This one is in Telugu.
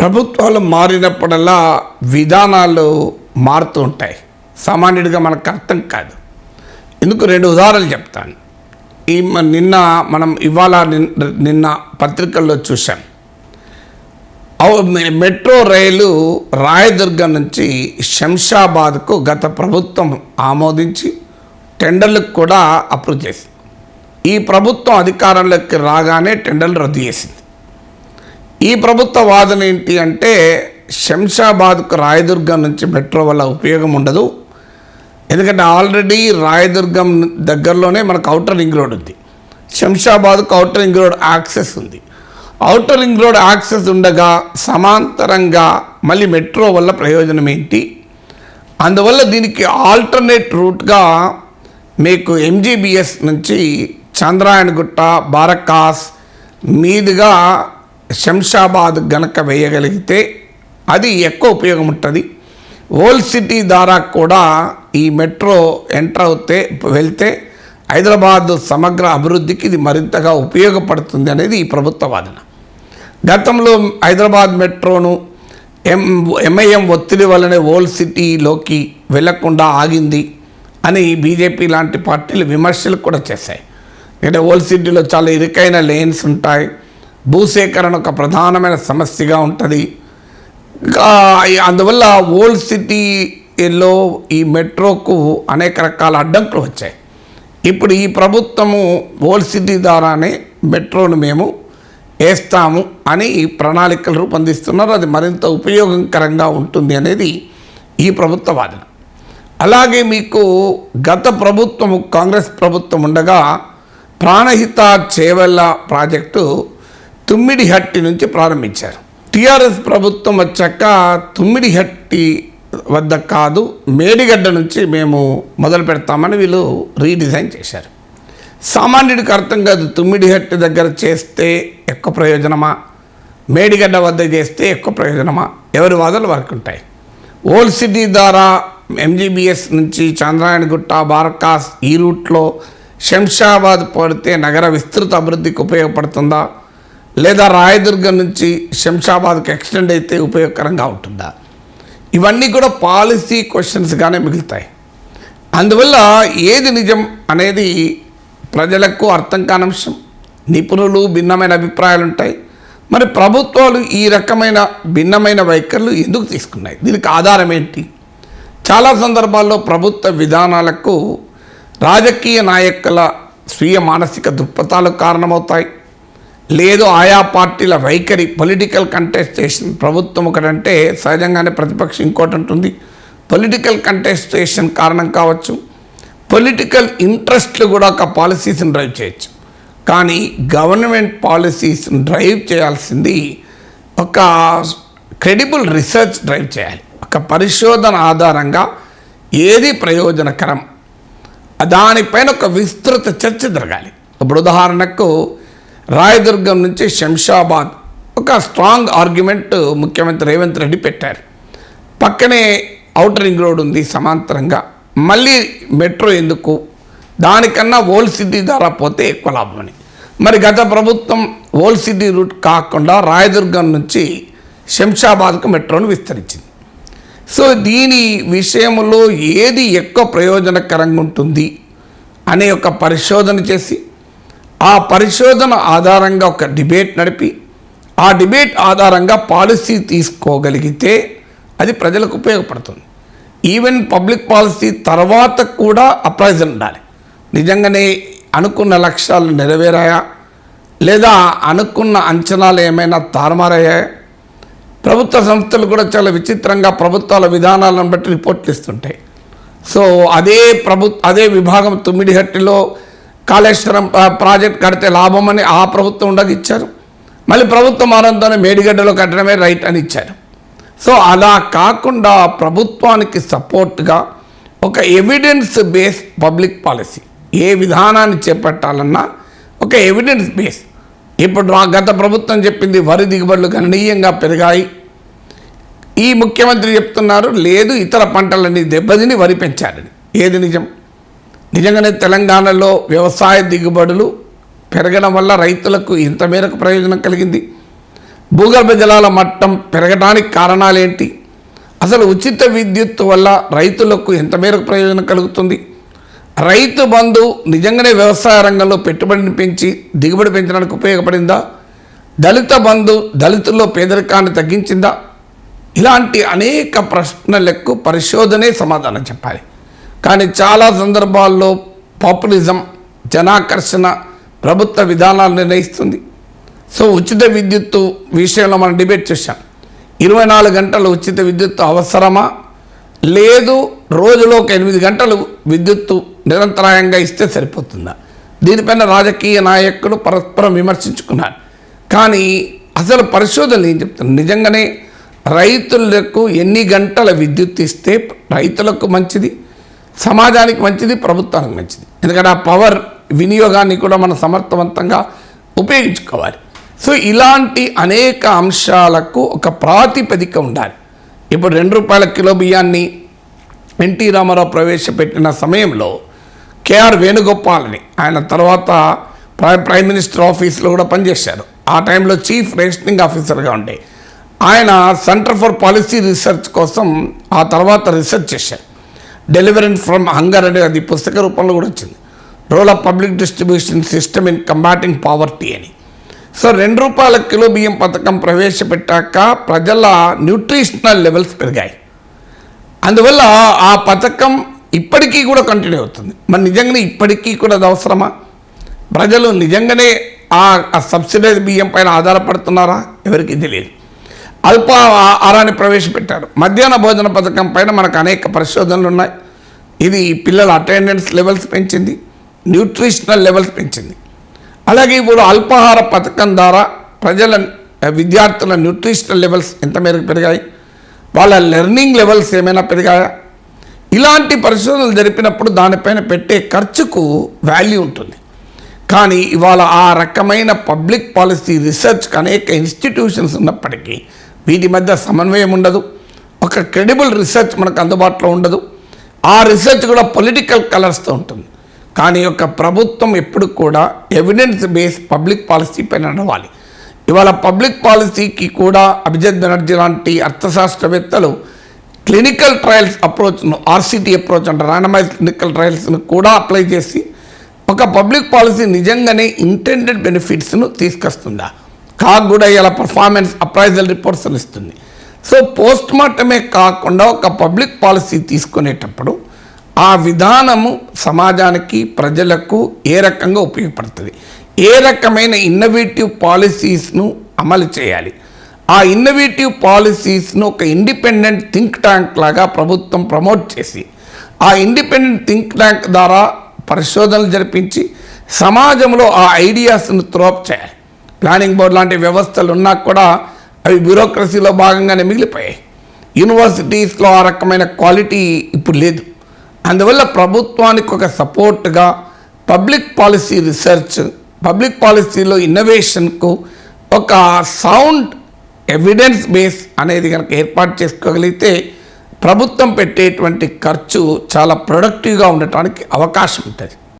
ప్రభుత్వాలు మారినప్పుడల్లా విధానాలు మారుతూ ఉంటాయి. సామాన్యుడిగా మనకు అర్థం కాదు. ఎందుకు రెండు ఉదాహరణలు చెప్తాను. ఈ మ- నిన్న మనం ఇవాళ నిన్న పత్రికల్లో చూసాం మెట్రో రైలు రాయదుర్గం నుంచి శంషాబాద్కు గత ప్రభుత్వం ఆమోదించి టెండర్లకు కూడా అప్రూవ్ చేసింది. ఈ ప్రభుత్వం అధికారంలోకి రాగానే టెండర్లు రద్దు చేసింది. ఈ ప్రభుత్వ వాదన ఏంటి అంటే శంషాబాద్కు రాయదుర్గం నుంచి మెట్రో వల్ల ఉపయోగం ఉండదు. ఎందుకంటే ఆల్రెడీ రాయదుర్గం దగ్గరలోనే మనకు అవుటర్ రింగ్ రోడ్ ఉంది. శంషాబాద్కు అవుటర్ రింగ్ రోడ్ యాక్సెస్ ఉంది. అవుటర్ రింగ్ రోడ్ యాక్సెస్ ఉండగా సమాంతరంగా మళ్ళీ మెట్రో వల్ల ప్రయోజనం ఏంటి? అందువల్ల దీనికి ఆల్టర్నేట్ రూట్గా మీకు ఎంజీబీఎస్ నుంచి చంద్రాయణగుట్ట బారకాస్ మీదుగా శంషాబాద్ గనక వేయగలిగితే అది ఎక్కువ ఉపయోగం ఉంటుంది ఓల్డ్ సిటీ ద్వారా కూడా ఈ మెట్రో ఎంటర్ అవుతే వెళ్తే హైదరాబాద్ సమగ్ర అభివృద్ధికి ఇది మరింతగా ఉపయోగపడుతుంది అనేది ఈ ప్రభుత్వ వాదన. గతంలో హైదరాబాద్ మెట్రోను ఎం ఎంఐఎం ఒత్తిడి వల్లనే ఓల్డ్ సిటీలోకి వెళ్ళకుండా ఆగింది అని బీజేపీ లాంటి పార్టీలు విమర్శలు కూడా చేశాయి. అంటే ఓల్డ్ సిటీలో చాలా ఇరుకైన లేన్స్ ఉంటాయి. భూసేకరణ ఒక ప్రధానమైన సమస్యగా ఉంటుంది. అందువల్ల ఓల్డ్ సిటీలో ఈ మెట్రోకు అనేక రకాల అడ్డంకులు వచ్చాయి. ఇప్పుడు ఈ ప్రభుత్వము ఓల్డ్ సిటీ ద్వారానే మెట్రోను మేము వేస్తాము అని ప్రణాళికలు రూపొందిస్తున్నారు. అది మరింత ఉపయోగకరంగా ఉంటుంది అనేది ఈ ప్రభుత్వ వాదన. అలాగే మీకు గత ప్రభుత్వము కాంగ్రెస్ ప్రభుత్వం ఉండగా ప్రాణహిత చేవెళ్ళ ప్రాజెక్టు తుమ్మిడిహట్టి నుంచి ప్రారంభించారు. టీఆర్ఎస్ ప్రభుత్వం వచ్చాక తుమ్మిడిహట్టి వద్ద కాదు మేడిగడ్డ నుంచి మేము మొదలు పెడతామని వీళ్ళు రీడిజైన్ చేశారు. సామాన్యుడికి అర్థం కాదు తుమ్మిడిహట్టి దగ్గర చేస్తే ఎక్కువ ప్రయోజనమా? మేడిగడ్డ వద్ద చేస్తే ఎక్కువ ప్రయోజనమా? ఎవరి వాదనలు వరకు ఉంటాయి. ఓల్డ్ సిటీ ద్వారా ఎంజీబీఎస్ నుంచి చంద్రాయణగుట్ట బార్కాస్ ఈ రూట్లో శంషాబాద్ పడితే నగర విస్తృత అభివృద్ధికి ఉపయోగపడుతుందా? లేదా రాయదుర్గం నుంచి శంషాబాద్కి ఎక్స్టెండ్ అయితే ఉపయోగకరంగా ఉంటుందా? ఇవన్నీ కూడా పాలసీ క్వశ్చన్స్గానే మిగులుతాయి. అందువల్ల ఏది నిజం అనేది ప్రజలకు అర్థం కాని అంశం. నిపుణులు భిన్నమైన అభిప్రాయాలు ఉంటాయి మరి ప్రభుత్వాలు ఈ రకమైన భిన్నమైన వైఖరులు ఎందుకు తీసుకున్నాయి? దీనికి ఆధారం ఏంటి? చాలా సందర్భాల్లో ప్రభుత్వ విధానాలకు రాజకీయ నాయకుల స్వీయ మానసిక దృక్పథాలు కారణమవుతాయి. లేదు ఆయా పార్టీల వైఖరి పొలిటికల్ కంటెస్టేషన్ ప్రభుత్వం ఒకటంటే సహజంగానే ప్రతిపక్షం ఇంకోటి ఉంటుంది. పొలిటికల్ కంటెస్టేషన్ కారణం కావచ్చు. పొలిటికల్ ఇంట్రెస్ట్లు కూడా ఒక పాలసీస్ని డ్రైవ్ చేయొచ్చు. కానీ గవర్నమెంట్ పాలసీస్ని డ్రైవ్ చేయాల్సింది ఒక క్రెడిబుల్ రీసెర్చ్ డ్రైవ్ చేయాలి. ఒక పరిశోధన ఆధారంగా ఏది ప్రయోజనకరం? దానిపైన ఒక విస్తృత చర్చ జరగాలి. ఇప్పుడు ఉదాహరణకు రాయదుర్గం నుంచి శంషాబాద్. ఒక స్ట్రాంగ్ ఆర్గ్యుమెంట్ ముఖ్యమంత్రి రేవంత్ రెడ్డి పెట్టారు. పక్కనే అవుటర్ రింగ్ రోడ్ ఉంది సమాంతరంగా. మళ్ళీ మెట్రో ఎందుకు? దానికన్నా ఓల్డ్ సిటీ ద్వారా పోతే ఎక్కువ లాభం అని. మరి గత ప్రభుత్వం ఓల్డ్ సిటీ రూట్ కాకుండా రాయదుర్గం నుంచి శంషాబాద్కు మెట్రోను విస్తరించింది. సో దీని విషయంలో ఏది ఎక్కువ ప్రయోజనకరంగా ఉంటుంది అనే ఒక పరిశోధన చేసి ఆ పరిశోధన ఆధారంగా ఒక డిబేట్ నడిపి ఆ డిబేట్ ఆధారంగా పాలసీ తీసుకోగలిగితే అది ప్రజలకు ఉపయోగపడుతుంది. ఈవెన్ పబ్లిక్ పాలసీ తర్వాత కూడా అప్రైజ్ ఉండాలి. నిజంగానే అనుకున్న లక్ష్యాలు నెరవేరాయా? లేదా అనుకున్న అంచనాలు ఏమైనా తారుమారయ్యాయా? ప్రభుత్వ సంస్థలు కూడా చాలా విచిత్రంగా ప్రభుత్వాల విధానాలను బట్టి రిపోర్ట్లు ఇస్తుంటాయి. సో అదే ప్రభు అదే విభాగం తుమ్మిడిహట్టిలో కాళేశ్వరం ప్రాజెక్ట్ కడితే లాభమని ఆ ప్రభుత్వం ఉండగా ఇచ్చారు. మళ్ళీ ప్రభుత్వం మారంతోనే మేడిగడ్డలో కట్టడమే రైట్ అని ఇచ్చారు. సో అలా కాకుండా ప్రభుత్వానికి సపోర్ట్గా ఒక ఎవిడెన్స్ బేస్ పబ్లిక్ పాలసీ ఏ విధానాన్ని చేపట్టాలన్నా ఒక ఎవిడెన్స్ బేస్. ఇప్పుడు రా- గత ప్రభుత్వం చెప్పింది వరి దిగుబడులు గణనీయంగా పెరిగాయి. ఈ ముఖ్యమంత్రి చెప్తున్నారు లేదు ఇతర పంటలన్నీ దెబ్బతిని వరి పెంచారని. ఏది నిజం? నిజంగానే తెలంగాణలో వ్యవసాయ దిగుబడులు పెరగడం వల్ల రైతులకు ఇంత మేరకు ప్రయోజనం కలిగింది. భూగర్భ జలాల మట్టం పెరగడానికి కారణాలు ఏంటి అసలు ఉచిత విద్యుత్ వల్ల రైతులకు ఎంత మేరకు ప్రయోజనం కలుగుతుంది? రైతు బంధు నిజంగానే వ్యవసాయ రంగంలో పెట్టుబడిని పెంచి దిగుబడి పెంచడానికి ఉపయోగపడిందా? దళిత బంధు దళితుల్లో పేదరికాన్ని తగ్గించిందా? ఇలాంటి అనేక ప్రశ్నలకు పరిశోధనే సమాధానం చెప్పాలి. కానీ చాలా సందర్భాల్లో పాపులిజం జనాకర్షణ ప్రభుత్వ విధానాలు నిర్ణయిస్తుంది. సో ఉచిత విద్యుత్తు విషయంలో మనం డిబేట్ చేశాం. ఇరవై నాలుగు గంటలు ఉచిత విద్యుత్తు అవసరమా? లేదు రోజులో ఒక ఎనిమిది గంటలు విద్యుత్తు నిరంతరాయంగా ఇస్తే సరిపోతుందా? దీనిపైన రాజకీయ నాయకులు పరస్పరం విమర్శించుకున్నారు. కానీ అసలు పరిశోధనలు ఏం చెప్తున్నారు? నిజంగానే రైతులకు ఎన్ని గంటల విద్యుత్ ఇస్తే రైతులకు మంచిది? సమాజానికి మంచిది ప్రభుత్వానికి మంచిది. ఎందుకంటే ఆ పవర్ వినియోగాన్ని కూడా మనం సమర్థవంతంగా ఉపయోగించుకోవాలి. సో ఇలాంటి అనేక అంశాలకు ఒక ప్రాతిపదిక ఉండాలి. ఇప్పుడు రెండు రూపాయల కిలో బియ్యాన్ని ఎన్టీ రామారావు ప్రవేశపెట్టిన సమయంలో కేఆర్ వేణుగోపాల్ని ఆయన తర్వాత ప్రైమ్ ప్రైమ్ మినిస్టర్ ఆఫీస్లో కూడా పనిచేశారు. ఆ టైంలో చీఫ్ రేషనింగ్ ఆఫీసర్గా ఉండే. ఆయన సెంటర్ ఫర్ పాలసీ రీసెర్చ్ కోసం ఆ తర్వాత రీసెర్చ్ చేశారు. డెలివరెన్స్ ఫ్రమ్ హంగర్ అనే అది పుస్తక రూపంలో కూడా వచ్చింది. Role of public distribution system in combating poverty అని. సో రెండు రూపాయల కిలో బియ్యం పథకం ప్రవేశపెట్టాక ప్రజల న్యూట్రిషనల్ లెవెల్స్ పెరిగాయి. అందువల్ల ఆ పథకం ఇప్పటికీ కూడా కంటిన్యూ అవుతుంది. మరి నిజంగానే ఇప్పటికీ కూడా అది అవసరమా? ప్రజలు నిజంగానే ఆ ఆ సబ్సిడైజ్ బియ్యం పైన ఆధారపడుతున్నారా? ఎవరికి తెలియదు. అల్ప ఆహారాన్ని ప్రవేశపెట్టారు. మధ్యాహ్న భోజన పథకం పైన మనకు అనేక పరిశోధనలు ఉన్నాయి. ఇది పిల్లల అటెండెన్స్ లెవెల్స్ పెంచింది న్యూట్రిషనల్ లెవెల్స్ పెంచింది. అలాగే ఇప్పుడు అల్పాహార పథకం ద్వారా ప్రజల విద్యార్థుల న్యూట్రిషనల్ లెవెల్స్ ఎంత మేరకు పెరిగాయి? వాళ్ళ లెర్నింగ్ లెవెల్స్ ఏమైనా పెరిగాయా? ఇలాంటి పరిశోధనలు జరిపినప్పుడు దానిపైన పెట్టే ఖర్చుకు వాల్యూ ఉంటుంది. కానీ ఇవాళ ఆ రకమైన పబ్లిక్ పాలసీ రీసెర్చ్కి అనేక ఇన్స్టిట్యూషన్స్ ఉన్నప్పటికీ వీటి మధ్య సమన్వయం ఉండదు. ఒక క్రెడిబుల్ రీసెర్చ్ మనకు అందుబాటులో ఉండదు. ఆ రీసెర్చ్ కూడా పొలిటికల్ కలర్స్తో ఉంటుంది. కానీ ఒక ప్రభుత్వం ఎప్పుడు కూడా ఎవిడెన్స్ బేస్ పబ్లిక్ పాలసీ పైన నడవాలి. ఇవాళ పబ్లిక్ పాలసీకి కూడా అభిజిత్ బెనర్జీ లాంటి అర్థశాస్త్రవేత్తలు క్లినికల్ ట్రయల్స్ అప్రోచ్ను ఆర్సిటీ అప్రోచ్ అంటే రాండమైజ్ క్లినికల్ ట్రయల్స్ను కూడా అప్లై చేసి ఒక పబ్లిక్ పాలసీ నిజంగానే ఇంటెండెడ్ బెనిఫిట్స్ను తీసుకొస్తుందా? కాక్ కూడా ఇలా పర్ఫార్మెన్స్ అప్రైజల్ రిపోర్ట్స్ ఇస్తుంది. సో పోస్ట్ మార్టమే కాకుండా ఒక పబ్లిక్ పాలసీ తీసుకునేటప్పుడు ఆ విధానము సమాజానికి ప్రజలకు ఏ రకంగా ఉపయోగపడుతుంది? ఏ రకమైన ఇన్నోవేటివ్ పాలసీస్ను అమలు చేయాలి? ఆ ఇన్నోవేటివ్ పాలసీస్ను ఒక ఇండిపెండెంట్ థింక్ ట్యాంక్ లాగా ప్రభుత్వం ప్రమోట్ చేసి ఆ ఇండిపెండెంట్ థింక్ ట్యాంక్ ద్వారా పరిశోధనలు జరిపించి సమాజంలో ఆ ఐడియాస్ను త్రోప్ చేయాలి. ప్లానింగ్ బోర్డు లాంటి వ్యవస్థలు ఉన్నా కూడా అవి బ్యూరోక్రసీలో భాగంగానే మిగిలిపోయాయి. యూనివర్సిటీస్లో ఆ రకమైన క్వాలిటీ ఇప్పుడు లేదు. అందువల్ల ప్రభుత్వానికి ఒక సపోర్ట్గా పబ్లిక్ పాలసీ రీసెర్చ్ పబ్లిక్ పాలసీలో ఇన్నోవేషన్కు ఒక సౌండ్ ఎవిడెన్స్ బేస్ అనేది కనుక ఏర్పాటు చేసుకోగలిగితే ప్రభుత్వం పెట్టేటువంటి ఖర్చు చాలా ప్రొడక్టివ్గా ఉండటానికి అవకాశం ఉంటుంది.